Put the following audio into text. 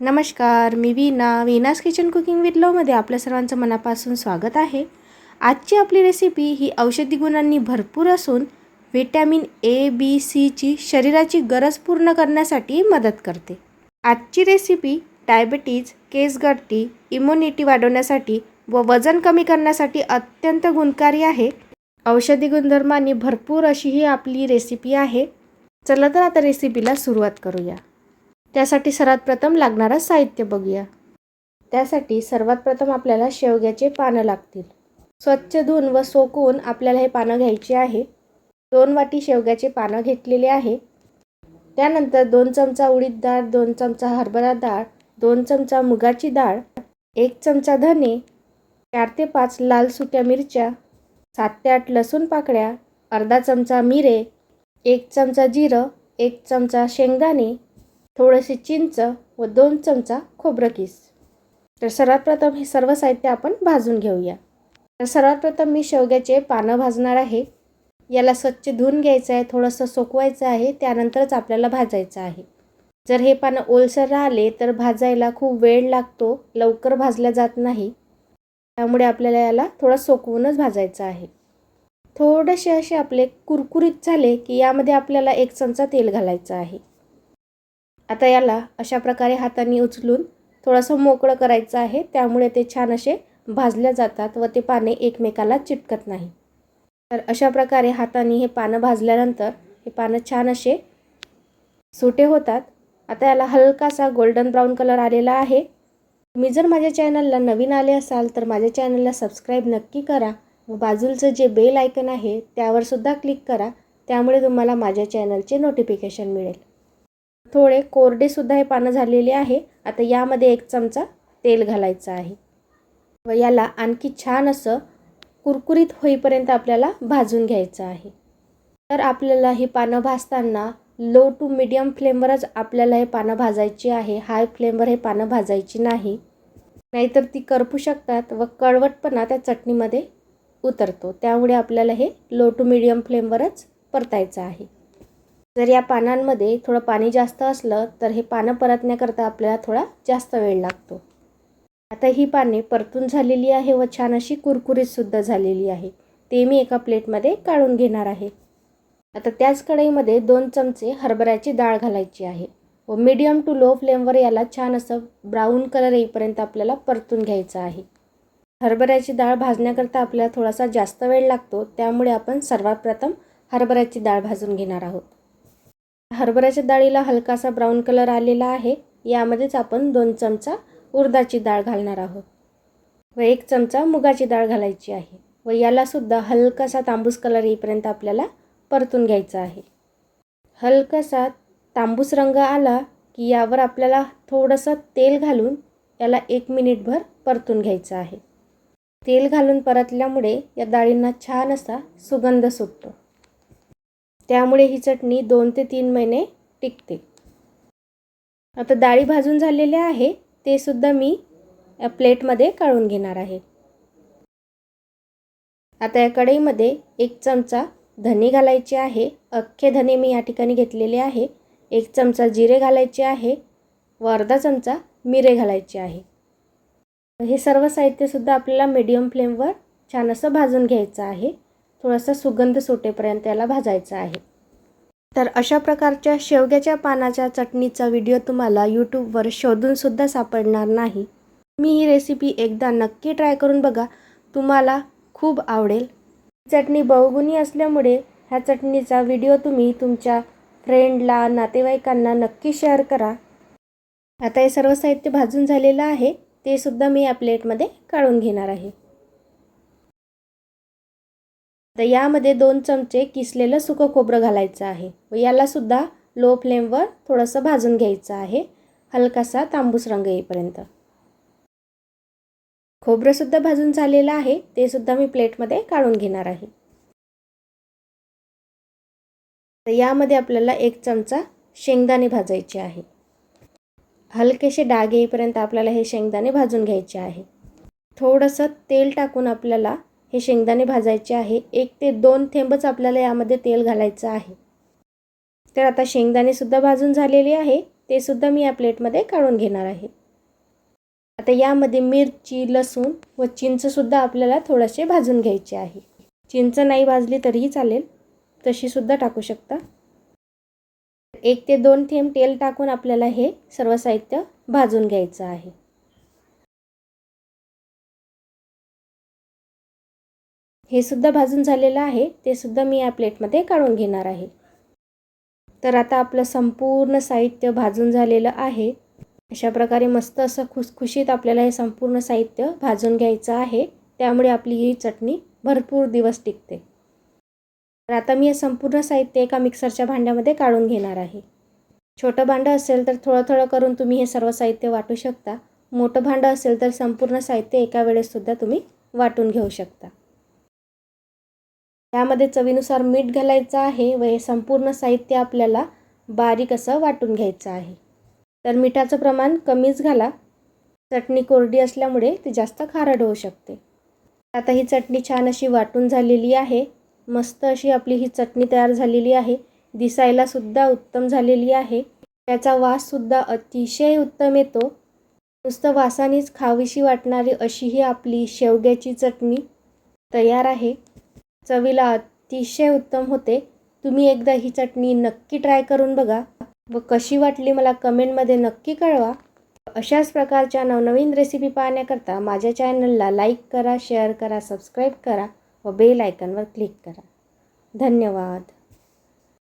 नमस्कार मी Veena Veena's kitchen cooking with लवमध्ये आपल्या सर्वांचं मनापासून स्वागत आहे. आजची आपली रेसिपी ही औषधी गुणांनी भरपूर असून व्हिटॅमिन ए बी सीची शरीराची गरज पूर्ण करण्यासाठी मदत करते. आजची रेसिपी डायबिटीज केस गळती इम्युनिटी वाढवण्यासाठी व वजन कमी करण्यासाठी अत्यंत गुणकारी आहे. औषधी गुणधर्मांनी भरपूर अशी ही आपली रेसिपी आहे. चला तर आता रेसिपीला सुरुवात करूया. त्यासाठी सर्वात प्रथम लागणारं साहित्य बघूया. त्यासाठी सर्वात प्रथम आपल्याला शेवग्याचे पानं लागतील. स्वच्छ धुवून व सोकवून आपल्याला हे पानं घ्यायचे आहे. दोन वाटी शेवग्याचे पानं घेतलेले आहे. त्यानंतर दोन चमचा उडीद डाळ दोन चमचा हरभरा डाळ दोन चमचा मुगाची डाळ एक चमचा धने चार ते पाच लाल सुक्या मिरच्या सात ते आठ लसूण पाकळ्या अर्धा चमचा मिरे एक चमचा जिरं एक चमचा शेंगदाणे थोडेसे चिंच व दोन चमचा खोबरं किस. तर सर्वात प्रथम हे सर्व साहित्य आपण भाजून घेऊया. तर सर्वात प्रथम मी शेवग्याचे पानं भाजणार आहे. याला स्वच्छ धुवून घ्यायचं आहे थोडंसं सोकवायचं आहे त्यानंतरच आपल्याला भाजायचं आहे. जर हे पानं ओलसर राहिले तर भाजायला खूप वेळ लागतो लवकर भाजल्या जात नाही. त्यामुळे आपल्याला याला थोडं सोकवूनच भाजायचं आहे. थोडेसे असे आपले कुरकुरीत झाले की यामध्ये आपल्याला एक चमचा तेल घालायचं आहे. आता याला अशा प्रकारे हाताने उचलून थोडंसं मोकळं करायचं आहे. त्यामुळे ते छान असे भाजल्या जातात व ते पाने एकमेकाला चिटकत नाही. तर अशा प्रकारे हाताने हे पानं भाजल्यानंतर हे पानं छान असे सुटे होतात. आता याला हलकासा गोल्डन ब्राऊन कलर आलेला आहे. तुम्ही जर माझ्या चॅनलला नवीन आले असाल तर माझ्या चॅनलला सबस्क्राईब नक्की करा व बाजूचं जे बेल आयकन आहे त्यावरसुद्धा क्लिक करा. त्यामुळे तुम्हाला माझ्या चॅनलचे नोटिफिकेशन मिळेल. थोडे कोरडेसुद्धा हे पानं झालेले आहे. आता यामध्ये एक चमचा तेल घालायचं आहे. व याला आणखी छान असं कुरकुरीत होईपर्यंत आपल्याला भाजून घ्यायचं आहे. तर आपल्याला ही पानं भाजताना लो टू मिडियम फ्लेमवरच आपल्याला हे पानं भाजायची आहे. हाय फ्लेमवर हे पानं भाजायची नाही. नाहीतर ती करपू शकतात व कळवटपणा त्या चटणीमध्ये उतरतो. त्यामुळे आपल्याला हे लो टू मिडियम फ्लेमवरच परतायचं आहे. जर या पानांमध्ये थोडं पाणी जास्त असलं तर हे पानं परतण्याकरता आपल्याला थोडा जास्त वेळ लागतो. आता ही पाने परतून झालेली आहे व छान अशी कुरकुरीतसुद्धा झालेली आहे. ते मी एका प्लेटमध्ये काढून घेणार आहे. आता त्याच कढईमध्ये दोन चमचे हरभऱ्याची डाळ घालायची आहे व मीडियम टू लो फ्लेमवर याला छान असं ब्राऊन कलर येईपर्यंत आपल्याला परतून घ्यायचं आहे. हरभऱ्याची डाळ भाजण्याकरता आपल्याला थोडासा जास्त वेळ लागतो त्यामुळे आपण सर्वात प्रथम हरभऱ्याची डाळ भाजून घेणार आहोत. हरभऱ्याच्या डाळीला हलकासा ब्राऊन कलर आलेला आहे. यामध्येच आपण दोन चमचा उडदाची डाळ घालणार आहोत व एक चमचा मुगाची डाळ घालायची आहे व यालासुद्धा हलकासा तांबूस कलर येईपर्यंत आपल्याला परतून घ्यायचा आहे. हलकासा तांबूस रंग आला की यावर आपल्याला थोडंसं तेल घालून याला एक मिनिटभर परतून घ्यायचं आहे. तेल घालून परतल्यामुळे या डाळींना छान असा सुगंध सुटतो. त्यामुळे ही चटणी दोन ते तीन महिने टिकते. आता डाळी भाजून झालेले आहे ते सुद्धा मी प्लेटमध्ये काढून घेणार आहे. आता या कढईमध्ये एक चमचा धने घालायचे आहे अख्खे धने मी या ठिकाणी घेतलेले आहे. एक चमचा जिरे घालायचे आहे व अर्धा चमचा मिरे घालायचे आहे. हे सर्व साहित्यसुद्धा आपल्याला मीडियम फ्लेमवर छान असं भाजून घ्यायचं आहे. थोडासा सुगंध सुटेपर्यंत याला भाजायचं आहे. तर अशा प्रकारच्या शेवग्याच्या पानाच्या चटणीचा व्हिडिओ तुम्हाला यूट्यूबवर शोधूनसुद्धा सापडणार नाही. मी ही रेसिपी एकदा नक्की ट्राय करून बघा. तुम्हाला खूप आवडेल. चटणी बहुगुणी असल्यामुळे ह्या चटणीचा व्हिडिओ तुम्ही तुमच्या फ्रेंडला नातेवाईकांना नक्की शेअर करा. आता हे सर्व साहित्य भाजून झालेलं आहे. ते सुद्धा मी या प्लेटमध्ये काढून घेणार आहे. तर यामध्ये दोन चमचे किसलेलं सुकं खोबरं घालायचं आहे व यालासुद्धा लो फ्लेमवर थोडंसं भाजून घ्यायचं आहे. हलकासा तांबूस रंग येईपर्यंत. खोबरंसुद्धा भाजून झालेलं आहे. ते सुद्धा मी प्लेटमध्ये काढून घेणार आहे. तर यामध्ये आपल्याला एक चमचा शेंगदाणे भाजायचे आहे. हलकेसे डाग येईपर्यंत आपल्याला हे शेंगदाणे भाजून घ्यायचे आहे. थोडंसं तेल टाकून आपल्याला हे शेंगदाणे भाजायचे आहे. एक ते दोन थेंबच आपल्याला यामध्ये तेल घालायचं आहे. तर आता शेंगदाणेसुद्धा भाजून झालेले आहे. ते सुद्धा मी या प्लेटमध्ये काढून घेणार आहे. आता यामध्ये मिरची लसूण व चिंचसुद्धा आपल्याला थोडेसे भाजून घ्यायचे आहे. चिंच नाही भाजली तरीही चालेल. तशीसुद्धा टाकू शकता. एक ते दोन थेंब तेल टाकून आपल्याला हे सर्व साहित्य भाजून घ्यायचं आहे. हे सुद्धा भाजून झालेलं आहे ते सुद्धा मी या प्लेटमध्ये काढून घेणार आहे. तर आता आपलं संपूर्ण साहित्य भाजून झालेलं आहे. अशा प्रकारे मस्त असं खुसखुशीत आपल्याला हे संपूर्ण साहित्य भाजून घ्यायचं आहे. त्यामुळे आपली ही चटणी भरपूर दिवस टिकते. तर आता मी हे संपूर्ण साहित्य एका मिक्सरच्या भांड्यामध्ये काढून घेणार आहे. छोटं भांडं असेल तर थोडं थोडं करून तुम्ही हे सर्व साहित्य वाटू शकता. मोठं भांडं असेल तर संपूर्ण साहित्य एका वेळेससुद्धा तुम्ही वाटून घेऊ शकता. त्यामध्ये चवीनुसार मीठ घालायचं आहे व हे संपूर्ण साहित्य आपल्याला बारीक असं वाटून घ्यायचं आहे. तर मिठाचं प्रमाण कमीच घाला. चटणी कोरडी असल्यामुळे ती जास्त खारट होऊ शकते. आता ही चटणी छान अशी वाटून झालेली आहे. मस्त अशी आपली ही चटणी तयार झालेली आहे. दिसायलासुद्धा उत्तम झालेली आहे. त्याचा वाससुद्धा अतिशय उत्तम येतो. नुसतं वासानेच खावीशी वाटणारी अशी ही आपली शेवग्याची चटणी तयार आहे. चवीला अतिशय उत्तम होते. तुम्ही एकदा ही चटणी नक्की ट्राय करून बघा. व कशी वाटली मला कमेंटमध्ये नक्की कळवा. अशाच प्रकारच्या नवनवीन रेसिपी पाहण्याकरता माझ्या चॅनलला लाईक करा शेअर करा सबस्क्राईब करा व बेल आयकनवर क्लिक करा. धन्यवाद.